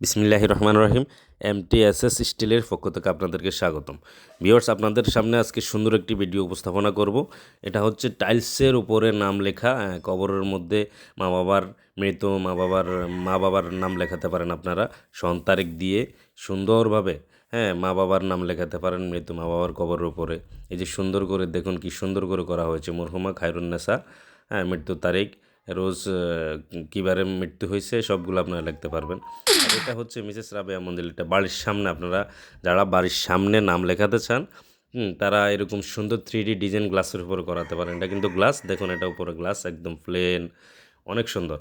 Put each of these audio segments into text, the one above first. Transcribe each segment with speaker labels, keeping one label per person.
Speaker 1: বিসমিল্লাহ রহমান রহিম এমটিএসএস স্টিলের পক্ষ থেকে আপনাদেরকে স্বাগতম। ভিওর্স আপনাদের সামনে আজকে সুন্দর একটি ভিডিও উপস্থাপনা করব। এটা হচ্ছে টাইলসের উপরে নাম লেখা কবরের মধ্যে মা বাবার মৃত, মা বাবার মা বাবার নাম লেখাতে পারেন আপনারা সন তারিখ দিয়ে সুন্দরভাবে হ্যাঁ মা বাবার নাম লেখাতে পারেন মৃত মা বাবার কবরের উপরে। এই যে সুন্দর করে, দেখুন কি সুন্দর করে করা হয়েছে। মরহুমা খায়রুন্নেসা হ্যাঁ মৃত্যু তারিখ। রোজ কিবারে মৃত্যু হয়েছে, সবগুলো আপনারা লিখতে পারবেন। আর এটা হচ্ছে মিসেস রাবেয়া মন্দির এটা বাড়ির সামনে। আপনারা যারা বাড়ির সামনে নাম লেখাতে চান তারা এরকম সুন্দর থ্রি ডি ডিজাইন গ্লাসের উপরে করাতে পারেন। এটা কিন্তু গ্লাস দেখুন এটা উপরে গ্লাস একদম প্লেন অনেক সুন্দর।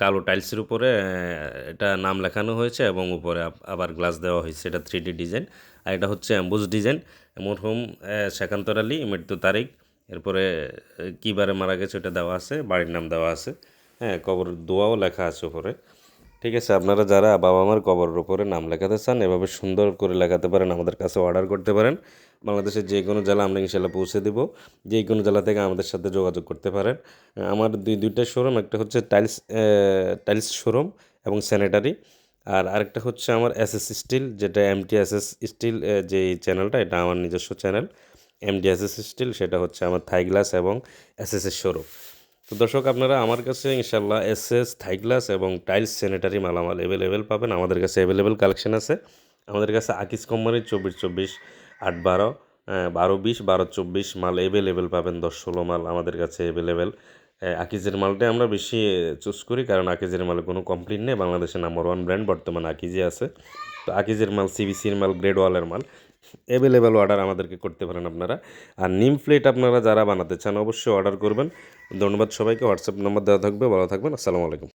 Speaker 1: কালো টাইলসের উপরে এটা নাম লেখানো হয়েছে এবং উপরে আবার গ্লাস দেওয়া হয়েছে। এটা থ্রি ডি ডিজাইন আর এটা হচ্ছে অ্যাম্বুজ ডিজাইন মরহুম শেখান্তর আলী, মৃত্যু তারিখ। এরপরে আহ, কী বারে মারা গেছে ওটা দেওয়া আছে বাড়ির নাম দেওয়া আছে। হ্যাঁ কবর দোয়াও লেখা আছে উপরে। ঠিক আছে আপনারা যারা বাবা মার কবরের উপরে নাম লেখাতে চান এভাবে সুন্দর করে লেখাতে পারেন আমাদের কাছে অর্ডার করতে পারেন। বাংলাদেশের যে কোনো জেলা আমরা ইনশাল্লাহ পৌঁছে দেব। যে কোনো জেলা থেকে আমাদের সাথে যোগাযোগ করতে পারেন। আমার দুই দুইটা শোরুম একটা হচ্ছে টাইলস টাইলস শোরুম এবং স্যানিটারি। আর আরেকটা হচ্ছে আমার এসএস স্টিল যেটা এমটিএসএস স্টিল যে চ্যানেলটা এটা আমার নিজস্ব চ্যানেল। এমডিএসএস স্টিল সেটা হচ্ছে আমার থাই গ্লাস এবং এসএসএস শোরুম তো দর্শক, আপনারা আমার কাছে ইনশাল্লাহ এসএস থাই গ্লাস এবং টাইলস স্যানিটারি মালামাল অ্যাভেলেবেল পাবেন। আমাদের কাছে অ্যাভেলেবেল কালেকশন আছে। আমাদের কাছে আকিস কোম্পানির চব্বিশ চব্বিশ আট বারো বারো বিশ, বারো চব্বিশ মাল অ্যাভেলেবেল পাবেন। দশ ষোলো মাল আমাদের কাছে অ্যাভেলেবেল আকিজের মালটাই আমরা বেশি চুজ করি কারণ আকিজের মালে কোনো কমপ্লেন নেই। বাংলাদেশের নাম্বার ওয়ান ব্র্যান্ড বর্তমানে আকিজে আছে। তো আকিজের মাল সিবিসির মাল গ্রেড ওয়ালের মাল। অ্যাভেলেবেল অর্ডার আমাদেরকে করতে পারেন আপনারা। আর নিম প্লেট আপনারা যারা বানাতে চান, অবশ্যই অর্ডার করবেন। ধন্যবাদ সবাইকে। হোয়াটসঅ্যাপ নম্বর দেওয়া থাকবে। ভালো থাকবেন। আসসালামু আলাইকুম।